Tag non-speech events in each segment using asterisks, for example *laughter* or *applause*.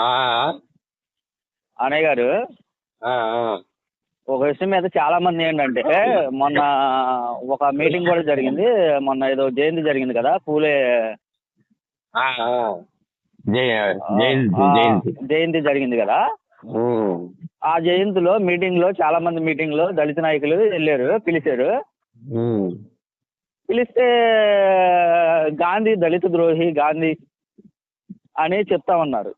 ఆ, అన్నయ్య గారు. ఒక విషయం మీద చాలా మంది ఏంటంటే మొన్న ఒక మీటింగ్ కూడా జరిగింది. మొన్న ఏదో జయంతి జరిగింది కదా పూలే జయంతి జరిగింది కదా. ఆ జయంతిలో మీటింగ్లో చాలా మంది మీటింగ్లో దళిత నాయకులు వెళ్ళారు పిలిచారు. పిలిస్తే గాంధీ దళిత ద్రోహి గాంధీ అని చెప్తా ఉన్నారు.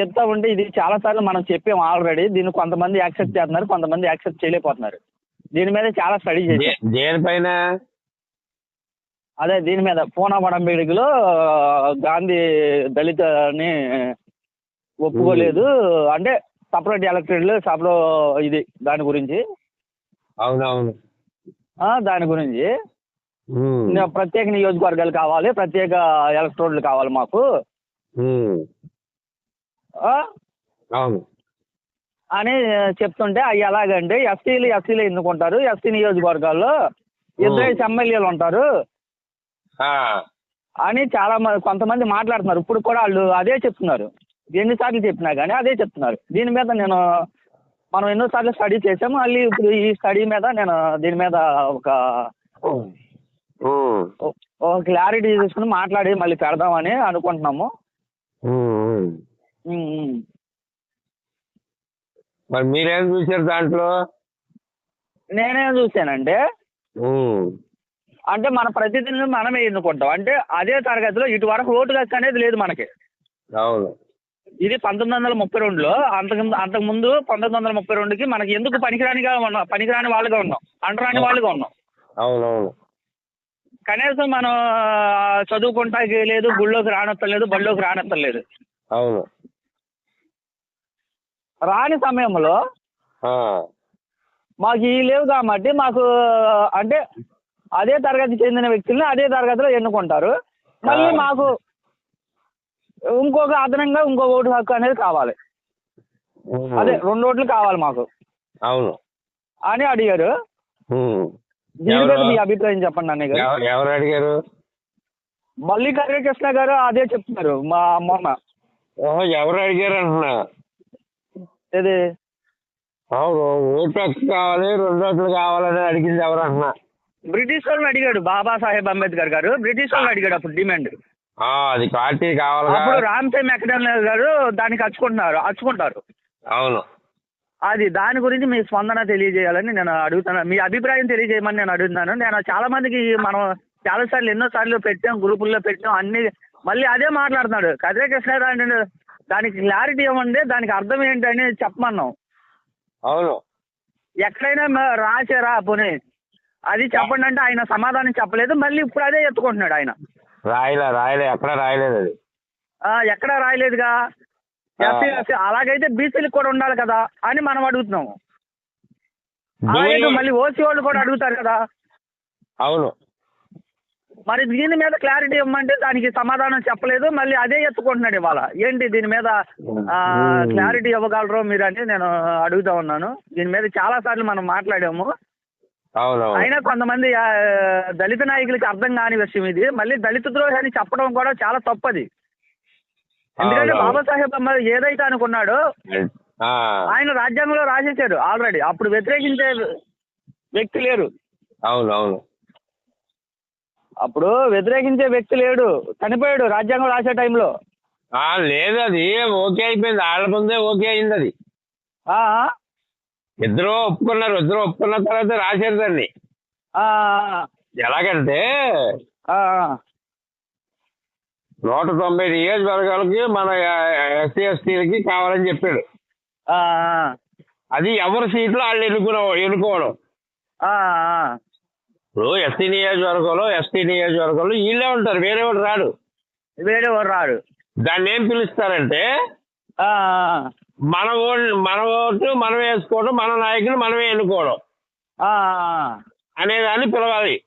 చెప్తా ఉంటే ఇది చాలా సార్లు మనం చెప్పాం ఆల్రెడీ. దీన్ని కొంతమంది యాక్సెప్ట్ చేస్తున్నారు కొంతమంది యాక్సెప్ట్ చేయలేకపోతున్నారు. దీని మీద చాలా స్టడీ చేశాం. దే- దేనిపైన? అదే దీని మీద పూనా వడంబేడికలో గాంధీ దళిత అని ఒప్పుకోలేదు అంటే సపరేట్ ఎలక్టెడ్ సపరో ఇది దాని గురించి. అవునవును. ఆ, దాని గురించి. ప్రత్యేక నియోజకవర్గాలు కావాలి ప్రత్యేక ఎలక్ట్రోడ్లు కావాలి మాకు. ఉమ్. ఆ, అవును. అని చెప్తుంటే అవి ఎలాగంటే ఎస్సీలు ఎస్సీలు ఎన్నుకుంటారు ఎస్సీ నియోజకవర్గాల్లో ఇద్దరు ఎమ్మెల్యేలు ఉంటారు. ఆ, అని చాలా మంది కొంతమంది మాట్లాడుతున్నారు. ఇప్పుడు కూడా వాళ్ళు అదే చెప్తున్నారు. ఎన్నిసార్లు చెప్పినా కానీ అదే చెప్తున్నారు. దీని మీద నేను మనం ఎన్నోసార్లు స్టడీ చేసాము మళ్ళీ ఇప్పుడు ఈ స్టడీ మీద నేను దీని మీద ఒక ఉమ్. ఒక క్లారిటీ తీసుకుని మాట్లాడి మళ్ళీ పెడదామని అనుకుంటున్నాము. మరి మీరేం చూసారు దాంట్లో? నేనేం చూశానంటే ఉమ్. అంటే మన ప్రతినిధిని మనమే ఎన్నుకుంటాం. అంటే అదే తరగతిలో ఇటు వరకు ఓటు హక్కు అనేది లేదు మనకి. అవును. ఇది పంతొమ్మిది వందల ముప్పై రెండులో అంతకు అంతకుముందు పంతొమ్మిది వందల ముప్పై రెండుకి మనకి ఎందుకు పనికిరానిగా ఉన్నాం పనికిరాని వాళ్ళుగా ఉన్నాం అంటరాని వాళ్ళుగా ఉన్నాం. అవునవును. కనీసం మనం ఆ, చదువుకుంటాకి లేదు గుళ్ళోకి రానొత్తం లేదు బళ్ళోకి రానొత్తం లేదు. అవును. రాని సమయంలో మాకు ఈ లేవు కాబట్టి మాకు అంటే అదే తరగతి చెందిన వ్యక్తుల్ని అదే తరగతిలో ఎన్నుకుంటారు. మళ్ళీ. మాకు ఇంకొక అదనంగా ఇంకో ఓటు హక్కు అనేది కావాలి. అదే రెండు ఓట్లు కావాలి మాకు. అవును. అని అడిగారు. మీ అభిప్రాయం చెప్పండి అన్నయ్య గారు. ఎవ- ఎవరు అడిగారు? మల్లికార్జున కృష్ణ గారు అదే చెప్తున్నారు మా ఓహో, ఎవరు అడిగారు అంటున్నా? ఇది ఓటు కావాలి రెండు ఓట్లు కావాలని అడిగింది ఎవరు అంటున్నా? బ్రిటిష్ వాళ్ళని అడిగాడు బాబాసాహెబ్ అంబేద్కర్ గారు. బ్రిటిష్ వాళ్ళని అడిగాడు అప్పుడు డిమాండ్. అది పార్టీ కావాలిగా అప్పుడు రామ్సే మెక్డల్ గారు దానికి అచ్చుకుంటున్నారు అచ్చుకుంటారు. అవును. అది దాని గురించి మీ స్పందన తెలియజేయాలని నేను అడుగుతున్నాను మీ అభిప్రాయం తెలియజేయమని నేను అడుగుతున్నాను. నేను చాలా మందికి మనం చాలా సార్లు ఎన్నో సార్లు పెట్టాం గ్రూపుల్లో పెట్టాం అన్ని మళ్ళీ అదే మాట్లాడుతున్నాడు. కదిరే కృష్ణ అంటే దానికి క్లారిటీ ఏముంది దానికి అర్థం ఏంటని చెప్పమన్నాం. అవును. ఎక్కడైనా రాశారా పోనీ? అది చెప్పండి అంటే ఆయన సమాధానం చెప్పలేదు. మళ్ళీ ఇప్పుడు అదే ఎత్తుకుంటున్నాడు ఆయన. రాయలే రాయలే. ఎక్కడ రాయలేదు అది. ఆ, ఎక్కడా రాయలేదుగా? ఎస్సీ ఎస్సీ అలాగైతే బీసీలకు కూడా ఉండాలి కదా అని మనం అడుగుతున్నాము. అలాగైతే మళ్ళీ ఓసీ వాళ్ళు కూడా అడుగుతారు కదా. అవును. మరి దీని మీద క్లారిటీ ఇవ్వమంటే దానికి సమాధానం చెప్పలేదు మళ్ళీ అదే ఎత్తుకుంటున్నాడు ఇవాళ. ఏంటి దీని మీద. క్లారిటీ ఇవ్వగలరు మీరు అని నేను అడుగుతా ఉన్నాను. దీని మీద చాలా సార్లు మనం మాట్లాడాము. అయినా కొంతమంది దళిత నాయకులకి అర్థం కాని విషయం ఇది. మళ్ళీ దళిత ద్రోహి అని చెప్పడం కూడా చాలా తప్పది. ఎందుకంటే. బాబాసాహెబ్ అమ్మ ఏదైతే అనుకున్నాడో ఆయన రాజ్యాంగంలో రాసేశారు ఆల్రెడీ. అప్పుడు వ్యతిరేకించే వ్యక్తి లేరు అవునవును అప్పుడు వ్యతిరేకించే వ్యక్తి లేడు. చనిపోయాడు రాజ్యాంగం రాసే టైంలో. ఆ, లేదు అది. ఓకే అయిపోయింది. వాళ్ళ ముందే ఓకే అయింది అది ఆ, ఇద్దరు ఒప్పుకున్నారు. ఇద్దరు ఒప్పుకున్న తర్వాత రాశారు దాన్ని. ఆ, ఎలాగంటే ఆ, నూట తొంభై నియోజకవర్గాలకి మన ఎస్సీ ఎస్టీలకి కావాలని చెప్పాడు. అది ఎవరి సీట్లు వాళ్ళు ఎన్నుకున్న ఎన్నుకోవడం? ఇప్పుడు ఎస్సీ నియోజకవర్గంలో ఎస్టీ నియోజకవర్గంలో వీళ్ళే ఉంటారు వేరే వాడు రాడు. వేరే వారు రాడు. దాన్ని ఏం పిలుస్తారంటే మన ఓటు మన ఓటు మనం వేసుకోవడం మన నాయకులు మనమే ఎన్నుకోవడం. అనేదాన్ని పిలవాలి.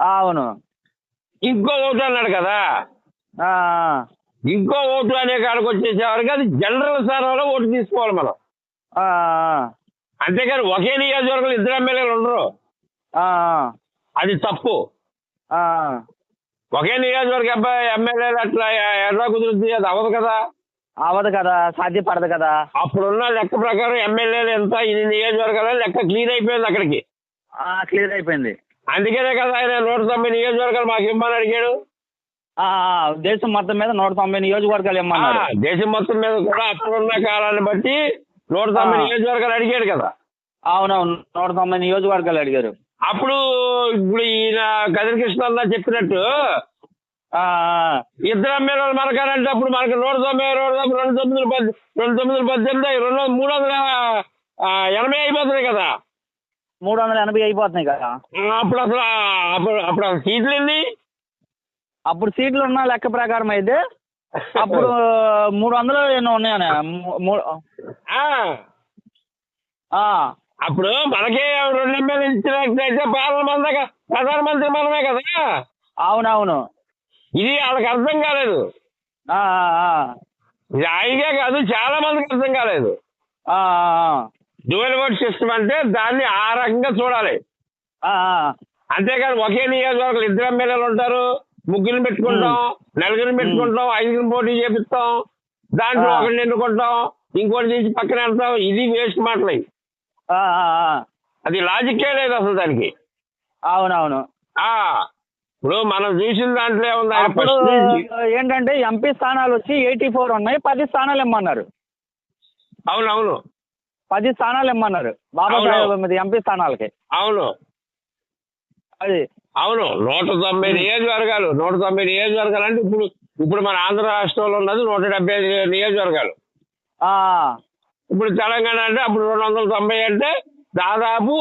అవును. ఇంకో ఓటు అన్నాడు కదా ఇంకో ఓటు అనే కాడికి వచ్చేసేవారికి అది జనరల్ స్థానంలో ఓటు తీసుకోవాలి మనం. ఆ, అంతేకాని ఒకే నియోజకవర్గంలో ఇద్దరు ఎమ్మెల్యేలు ఉండరు. ఆ, అది తప్పు. ఆ, ఒకే నియోజకవర్గ అబ్బాయి ఎమ్మెల్యేలు అట్లా ఎ- ఎట్లా కుదురుద్ది అది అవ్వదు కదా. అవ్వదు కదా సాధ్యపడదు కదా. అప్పుడున్న లెక్క ప్రకారం ఎమ్మెల్యేలు ఎంత ఇది నియోజకవర్గాలు లెక్క క్లీన్ అయిపోయింది అక్కడికి. క్లియర్ అయిపోయింది. అందుకనే కదా ఆయన నూట తొంభై నియోజకవర్గాలు మాకు ఇమ్మని అడిగాడు. దేశం మొత్తం మీద నూట తొంభై నియోజకవర్గాలు ఇమ్మన్నారు. దేశం మొత్తం మీద కూడా అప్పుడున్న కాలాన్ని బట్టి నూట తొంభై. నియోజకవర్గాలు అడిగాడు కదా. అవునవును నూట తొంభై నియోజకవర్గాలు అడిగారు. అప్పుడు ఇప్పుడు ఈయన కదిరి కృష్ణ చెప్పినట్టు ఇద్దరు ఎమ్మెల్యేలు మనకానంటే అప్పుడు మనకి నూట తొంభై నూట తొంభై రెండు తొమ్మిది పద్- రెండు తొమ్మిది పద్దెనిమిది రెండు మూడు వందల ఎనభై అయిపోతున్నాయి కదా. మూడు వందల ఎనభై అయిపోతున్నాయి కదా. అప్పుడు అసలు అప్పుడు అప్పుడు అసలు సీట్లు ఎన్ని? అప్పుడు సీట్లు ఉన్న లెక్క ప్రకారం అయితే అప్పుడు *laughs* మూడు వందలు ఎన్నో ఉన్నాయని? అప్పుడు మనకే రెండు ఎమ్మెల్యేలు ఇచ్చినట్లయితే పార్లమెంట్ ప్రధానమంత్రి మనమే కదా? అవునవును. ఇది వాళ్ళకి అర్థం కాలేదు. ఇది ఆయనకే కాదు చాలా మందికి అర్థం కాలేదు. డ్యూయల్ ఓట్ సిస్టమ్ అంటే దాన్ని ఆ రకంగా చూడాలి. అంతేకాదు ఒకే నియోజకవర్గం ఇద్దరు ఎమ్మెల్యేలు ఉంటారు. ముగ్గురిని పెట్టుకుంటాం నలుగురిని పెట్టుకుంటాం ఐదుగురిని పోటీ చేపిస్తాం. దాంట్లో. ఒకరిని ఎన్నుకుంటాం ఇంకోటి తీసి పక్కన వెళ్తాం ఇది వేస్ట్ మాటలు. అది లాజిక్కే లేదు అసలు దానికి. అవునవును. ఆ ఇప్పుడు మనం చూసిన దాంట్లో ఏముంది? ఏంటంటే ఎంపీ స్థానాలు వచ్చి ఎయిటీ ఫోర్ ఉన్నాయి పది స్థానాలు ఇమ్మన్నారు. అవునవును. పది స్థానాలు ఇమ్మన్నారు. బాబాసాహెబ్ మీద ఎంపీ స్థానాలకి. అవును. అది అవును నూట తొంభై నియోజకవర్గాలు నూట తొంభై నియోజకవర్గాలు అంటే ఇప్పుడు ఇప్పుడు మన ఆంధ్ర రాష్ట్రంలో ఉన్నది నూట డెబ్బై ఐదు నియోజకవర్గాలు. ఆ, ఇప్పుడు తెలంగాణ అంటే అప్పుడు రెండు వందల తొంభై అంటే దాదాపు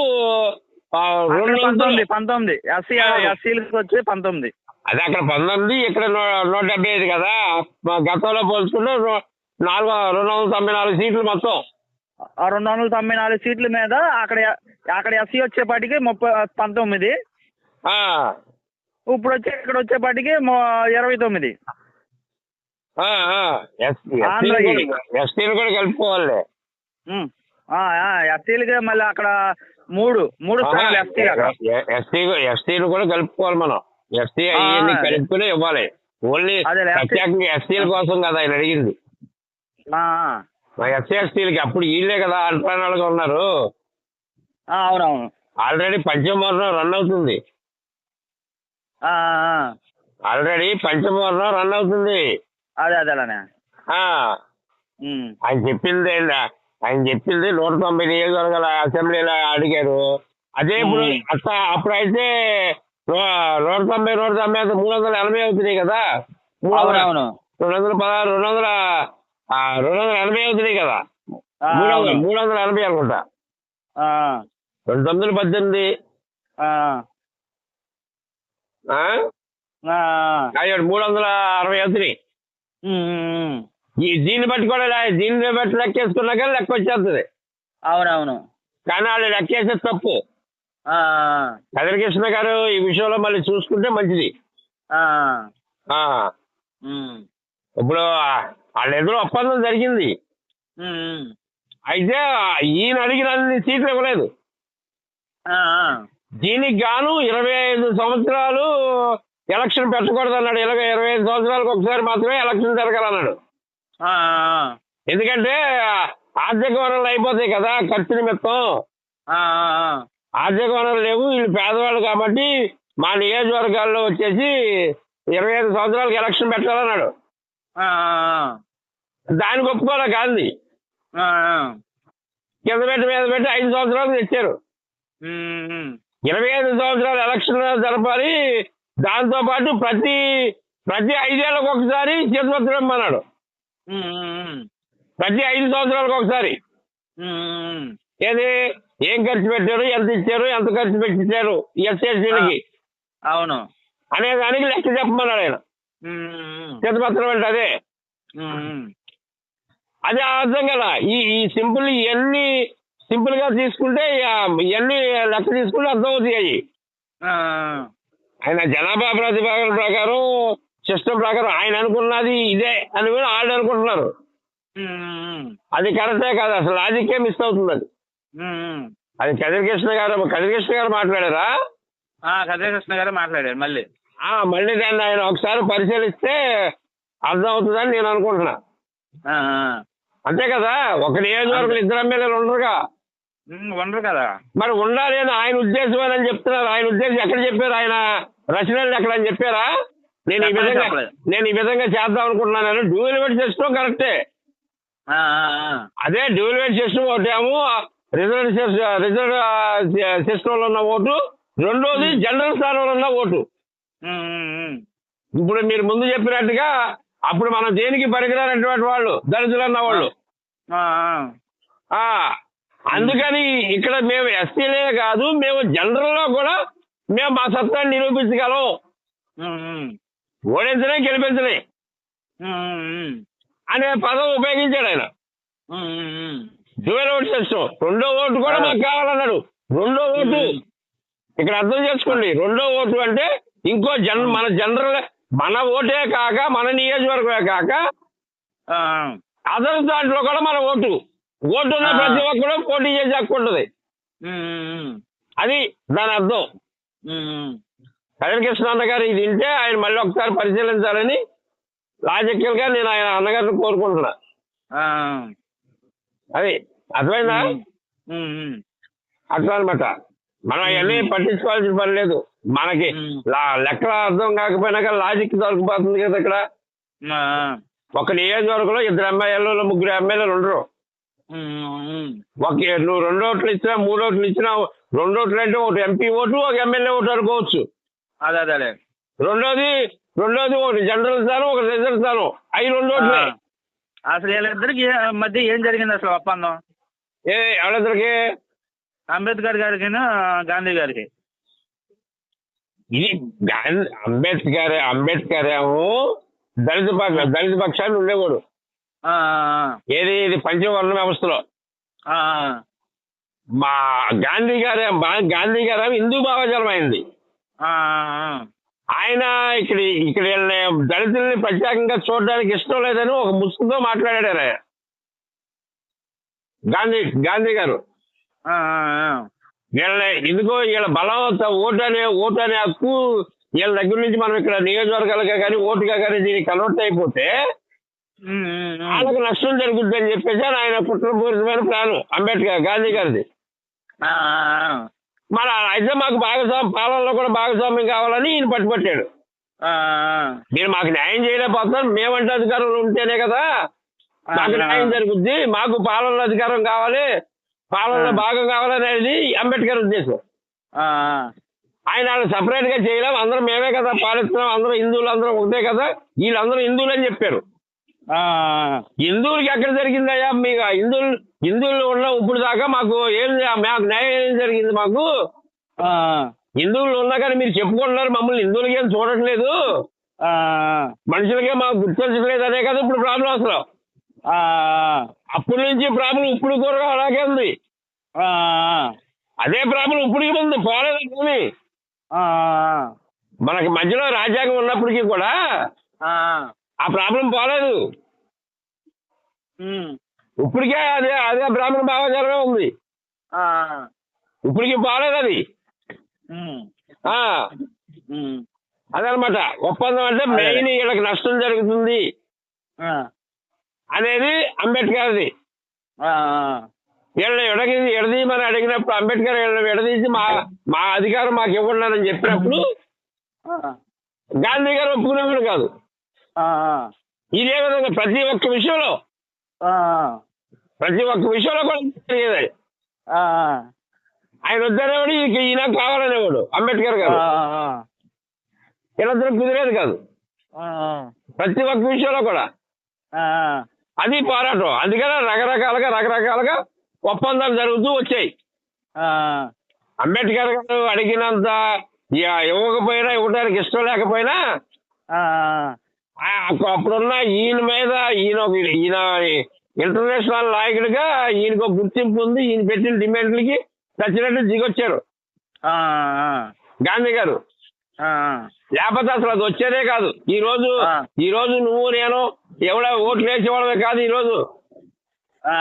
రెండు పంతొమ్మిది వందల పంతొమ్మిది ఎస్సీ ఆ. ఎస్సీలకు వచ్చి పంతొమ్మిది. అది అక్కడ పంతొమ్మిది ఇక్కడ నూట డెబ్బై ఐదు కదా. గతంలో పోల్చుకుంటే నాలుగు రెండు వందల తొంభై నాలుగు సీట్లు మొత్తం. ఆ రెండు వందల తొంభై నాలుగు సీట్ల మీద అక్కడ అక్కడ ఎస్సీ వచ్చేపాటికి ముప్పై పంతొమ్మిది. ఇప్పుడు వచ్చి ఇక్కడ వచ్చేపాటికి ఇరవై తొమ్మిది ఎస్టీలు కూడా- కలుపుకోవాలి ఎస్సీలకి మళ్ళీ అక్కడ మూడు మూడు స్థానాలు ఎస్టీ ఎస్టీలు కూడా కలుపుకోవాలి మనం ఎస్టీ కలుపుకునే ఇవ్వాలి ఓన్లీ ప్రత్యేకంగా ఎస్టీల కోసం కదా ఆయన అడిగింది ఎస్సీ ఎస్టీలకి అప్పుడు వీళ్ళే కదా అంటరానాలుగా ఉన్నారు ఆ, అవునవును ఆల్రెడీ పంచమవర్ణం రన్ అవుతుంది ఆల్రెడీ పంచమవర్ణం రన్ అవుతుంది. అదే ఆ. ఉమ్. ఆయన చెప్పింది ఆయన చెప్పింది నూట తొంభై నియోజకవర్గాల అసెంబ్లీలో అడిగారు. అదే ఇప్పుడు. అట్లా అప్పుడైతే నూ- నూట తొంభై నూట తొంభై మూడు వందల ఎనభై అవుతున్నాయి కదా? మూడు వందల రెండు వందల పదహారు రెండు వందల రెండు వందల ఎనభై అవుతున్నాయి కదా? మూడు వందల. మూడు వందల ఎనభై అనుకుంటా. ఆ, రెండు తొమ్మిది పద్దెనిమిది. ఆ, ఆ? ఆ, అయ్యో మూడు వందల అరవై ఉమ్. ఈ దీన్ని బట్టి కూడా దీన్ని బట్టి లెక్కేసుకున్నాక లెక్క వచ్చేస్తుంది. అవునవును. కానీ వాళ్ళు లెక్కేసేది తప్పు. ఆ, కదిరికృష్ణ గారు ఈ విషయంలో మళ్ళీ చూసుకుంటే మంచిది. ఇప్పుడు వాళ్ళ ఎదురు ఒప్పందం జరిగింది. అయితే ఈయన అడిగిన సీట్లు ఇవ్వలేదు. దీనికి గాను ఇరవై ఐదు సంవత్సరాలు ఎలక్షన్ పెట్టకూడదు అన్నాడు ఇరవై ఇరవై ఐదు సంవత్సరాలకు ఒకసారి మాత్రమే ఎలక్షన్ జరగాలన్నాడు. ఎందుకంటే ఆర్థిక వనరులు అయిపోతాయి కదా ఖర్చు నిమిత్తం. ఆర్థిక వనరులు లేవు. వీళ్ళు పేదవాళ్ళు కాబట్టి మా నియోజకవర్గాల్లో వచ్చేసి ఇరవై ఐదు సంవత్సరాలకు ఎలక్షన్ పెట్టాలన్నాడు. దానికి ఒప్పుకోలే గాంధీ. కింద పెట్టి మీద పెట్టి ఐదు సంవత్సరాలు తెచ్చారు. ఇరవై ఐదు సంవత్సరాలు ఎలక్షన్ జరపాలి. దాంతో పాటు ప్రతి ప్రతి ఐదేళ్ళకు ఒకసారి ఉమ్, ఉమ్, ప్రతి ఐదు సంవత్సరాలకు ఒకసారి. ఏది? ఏం ఖర్చు పెట్టారు? ఎంత ఇచ్చారు? ఎంత ఖర్చు పెట్టించారు? ఎస్ఎస్సీలకి అవును. అనే దానికి లెక్క చెప్పమన్నాడు ఆయన. చేతిపత్రం అంటే అదే. అదే అర్థం కదా ఈ ఈ సింపుల్ ఇవన్నీ సింపుల్గా తీసుకుంటే ఇవన్నీ లెక్క తీసుకుంటే అర్థం అవుతాయి ఆయన జనాభా ప్రతిపాదన ప్రకారం సిస్టమ్ ప్రకారం ఆయన అనుకున్నది ఇదే అని కూడా వాళ్ళు అనుకుంటున్నారు. అది కరెక్టే కాదు అసలు లాజిక్కే మిస్ అవుతుంది అది. అది కదిరికృష్ణ గారు కదిరికృష్ణ గారు మాట్లాడారా? ఆ, కృష్ణ గారు మాట్లాడారు మళ్ళీ. ఆ, మళ్ళీ దాన్ని ఆయన ఒకసారి పరిశీలిస్తే అర్థమవుతుందని నేను అనుకుంటున్నా. అంతే కదా ఒక నియోజకవర్గం ఇద్దరు ఎమ్మెల్యేలు ఉండరుగా. ఉండరు కదా. మరి ఉండాలి అని ఆయన ఉద్దేశమేనని చెప్తున్నారు. ఆయన ఉద్దేశం ఎక్కడ చెప్పారు? ఆయన రచనలు ఎక్కడ అని చెప్పారా? నేను ఈ విధంగా. నేను ఈ విధంగా చేద్దాం అనుకుంటున్నాను డ్యూలివేట్ సిస్టమ్ కరెక్టే. అదే డ్యూలివేట్ సిస్టమ్ ఒకటేమో రిజర్వ్ రిజర్వ్ సిస్టంలో ఉన్న ఓటు. రెండోది జనరల్ స్థానంలో ఉన్న ఓటు. ఇప్పుడు మీరు ముందు చెప్పినట్టుగా అప్పుడు మనం దేనికి పనికిరానటువంటి వాళ్ళు? దళితులు అన్న వాళ్ళు. అందుకని ఇక్కడ మేము ఎస్సీలే కాదు మేము జనరల్లో కూడా మేము మా సత్తాన్ని నిరూపించగలం. ఓడించలే గెలిపించలే. అనే పదం ఉపయోగించాడు ఆయన. డ్యూయల్ ఓట్ సిస్టమ్ రెండో ఓటు కూడా మాకు కావాలన్నాడు. రెండో ఓటు. ఇక్కడ అర్థం చేసుకోండి. రెండో ఓటు అంటే ఇంకో జన్ మన జనరల్ మన ఓటే కాక మన నియోజకవర్గమే కాక అదర్ దాంట్లో కూడా మన ఓటు. ఓటు ఉన్న. ప్రతి ఒక్కరు పోటీ చేసే హక్కు ఉంటుంది. అది దాని అర్థం. కళ్యాణ కృష్ణ గారు ఇది వింటే ఆయన మళ్ళీ ఒకసారి పరిశీలించాలని లాజికల్గా నేను ఆయన అన్నగారిని కోరుకుంటున్నా. అది అర్థమైందా. అట్లా అనమాట మనం అవన్నీ పట్టించుకోవాల్సిన పని లేదు మనకి లెక్కల అర్థం కాకపోయినా కానీ లాజిక్ దొరికిపోతుంది కదా ఇక్కడ. ఒక నియోజకవర్గంలో ఇద్దరు ఎమ్మెల్యేలు ముగ్గురు ఎమ్మెల్యేలు ఉండరు. ఒక నువ్వు రెండు ఓట్లు ఇచ్చినా మూడు ఓట్లు ఇచ్చినా రెండు ఓట్లు అంటే ఒక ఎంపీ ఓటు ఒక ఎమ్మెల్యే ఓటు అనుకోవచ్చు. అదే అదేలే రెండోది రెండోది ఒకటి జనరల్ స్థానం ఒక రిజర్వ్ స్థానం. అవి రెండు ఓట్లే. అసలు వీళ్ళిద్దరికి మధ్య ఏం జరిగింది అసలు ఒప్పందం? ఏ ఎవరిద్దరికి అంబేద్కర్ గారికి గాంధీ గారికి? ఇది గాంధీ అంబేద్కర్ అంబేద్కర్ ఏమో దళిత పక్ష దళిత పక్షాన్ని ఉండేవాడు. ఏది ఇది పంచవర్ణ వ్యవస్థలో. మా గాంధీ గారు గాంధీ గారు హిందూ భావజాలం అయింది. ఆయన ఇక్కడ ఇక్కడ దళితుల్ని ప్రత్యేకంగా చూడడానికి ఇష్టం లేదని ఒక ముసుగుతో మాట్లాడాడు ఆయన గాంధీ గాంధీ గారు. వీళ్ళని ఎందుకో వీళ్ళ బలం ఓటు అనే ఓటు అనే హక్కు వీళ్ళ దగ్గర నుంచి మనం ఇక్కడ నియోజకవర్గాలుగా కానీ ఓటుగా కానీ దీనికి కన్వర్ట్ అయిపోతే. వాళ్ళకి నష్టం జరుగుద్ది అని చెప్పేసి ఆయన కుట్రపూరితమైన ప్లాన్ అంబేద్కర్ గాంధీ గారిది. మన అయితే మాకు భాగస్వామి పాలనలో కూడా భాగస్వామ్యం కావాలని ఈయన పట్టుబట్టాడు. మీరు మాకు న్యాయం చేయలేకపోతున్నాం మేమంటే అధికారంలో ఉంటేనే కదా మాకు న్యాయం జరుగుద్ది మాకు పాలనలో అధికారం కావాలి పాలనలో. భాగం కావాలనేది అంబేద్కర్ ఉద్దేశం. ఆయన వాళ్ళు సపరేట్గా చేయలేం అందరం మేమే కదా పాలిస్తున్నాం అందరం హిందువులు అందరం ఒకటే కదా వీళ్ళందరూ హిందువులు అని చెప్పారు. హిందువులకి ఎక్కడ జరిగిందయ్యా? మీకు హిందువులు హిందువులు ఉన్న ఇప్పుడు దాకా మాకు ఏం మాకు న్యాయం ఏం జరిగింది మాకు? హిందువులు ఉన్నా కానీ మీరు చెప్పుకుంటున్నారు మమ్మల్ని హిందువులకి ఏం చూడట్లేదు. మనుషులకే మాకు గుర్తించట్లేదు అనే కదా ఇప్పుడు ప్రాబ్లం అసలు. అప్పటి నుంచి ప్రాబ్లం ఇప్పుడు కూడా అలాగే ఉంది. అదే ప్రాబ్లం ఇప్పటికి ఉంది పోలేదు మనకి మధ్యలో రాజ్యాంగం ఉన్నప్పటికీ కూడా ఆ. ప్రాబ్లం పోలేదు. ఇప్పటికే అదే అదే బ్రాహ్మణ భావజాలమే ఉంది. ఇప్పటికి పోలేదు అది. అదనమాట ఒప్పందం అంటే అదే. మెయిన్ వీళ్ళకి నష్టం జరుగుతుంది. అనేది అంబేద్కర్ది ఆ. వీళ్ళని ఎడగి ఎడదీయమని అడిగినప్పుడు అంబేద్కర్ వీళ్ళని విడదీసి మా మా అధికారం మాకు ఇవ్వండి అని చెప్పినప్పుడు. గాంధీ గారు ఒప్పుకునేవాడు కాదు. ఇదే విధంగా ప్రతి ఒక్క విషయంలో ఆ. ప్రతి ఒక్క విషయంలో కూడా జరిగేది. ఆయన వద్దనేవాడు ఈయన కావాలనేవాడు అంబేద్కర్ గారు. వీళ్ళందరూ కుదిరేది కాదు. ప్రతి ఒక్క విషయంలో కూడా. అది పోరాటం అందుకనే రకరకాలుగా రకరకాలుగా ఒప్పందాలు జరుగుతూ వచ్చాయి. అంబేద్కర్ గారు అడిగినంత ఇవ్వకపోయినా ఇవ్వడానికి ఇష్టం లేకపోయినా అప్పుడున్న ఈయన మీద ఈయన ఈయన ఇంటర్నేషనల్ నాయకుడిగా ఈయనకు ఒక గుర్తింపు ఉంది. ఈయన పెట్టిన డిమాండ్లకి నచ్చినట్టు దిగొచ్చారు. గాంధీ గారు. లేకపోతే అసలు అది వచ్చేదే కాదు. ఈ రోజు. ఈ రోజు నువ్వు నేను ఎవడ ఓట్లు వేసేవాళ్ళమే కాదు ఈ రోజు.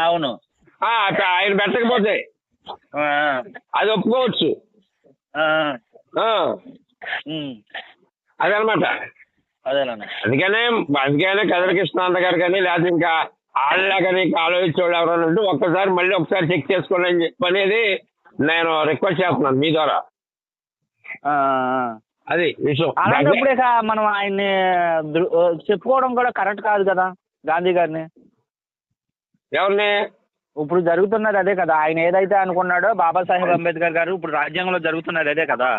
అవును. ఆయన పెట్టకపోతే. అది ఒప్పుకోవచ్చు. అదనమాట. అదేనండి అందుకనే అందుకనే కృష్ణాంత గారు కానీ లేకపోతే ఇంకా వాళ్ళ కానీ ఆలోచించేవాళ్ళు ఎవరైనా ఉంటే ఒక్కసారి మళ్ళీ ఒకసారి చెక్ చేసుకోండి అని చెప్పి అనేది నేను రిక్వెస్ట్ చేస్తున్నాను మీ ద్వారా. అది విషయం. అలాంటప్పుడు మనం ఆయన్ని చెప్పుకోవడం కూడా కరెక్ట్ కాదు కదా గాంధీ గారిని? ఎవరిని? ఇప్పుడు జరుగుతున్నది అదే కదా. ఆయన ఏదైతే అనుకున్నాడో బాబాసాహెబ్ అంబేద్కర్ గారు ఇప్పుడు రాజ్యాంగంలో జరుగుతున్నది అదే కదా.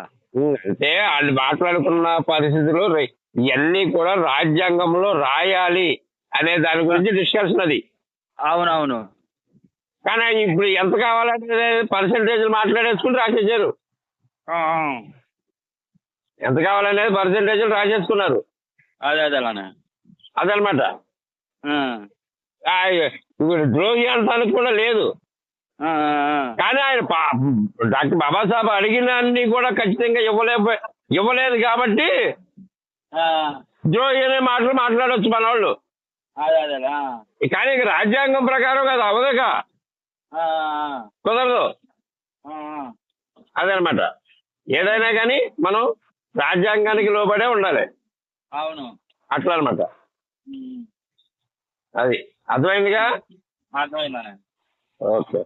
అంటే వాళ్ళు మాట్లాడుకున్న పరిస్థితులు రే- ఇవన్నీ కూడా రాజ్యాంగంలో రాయాలి అనే దాని గురించి డిస్కషన్ అది. అవునవును. కానీ ఇప్పుడు ఎంత కావాలంటే పర్సంటేజ్ మాట్లాడేసుకుని రాసేసారు. ఎంత కావాలనేది పర్సంటేజ్ రాసేసుకున్నారు. అదే అదేలానే అదనమాట. ఆ, ఆ, ఇప్పుడు ద్రోహి అంటానికి కూడా లేదు. కానీ ఆయన డాక్టర్ బాబాసాహెబ్ అడిగిన అన్ని కూడా ఖచ్చితంగా ఇవ్వలేకపో ఇవ్వలేదు కాబట్టి ద్రోహి అనే మాటలు మాట్లాడవచ్చు మన వాళ్ళు కానీ రాజ్యాంగం ప్రకారం కదా అవదక కుదరదు. అదనమాట. ఏదైనా కానీ మనం రాజ్యాంగానికి లోబడే ఉండాలి. అవును. అట్లా అనమాట. అది. అర్థమైందిగా? అర్థమైందనే ఓకే.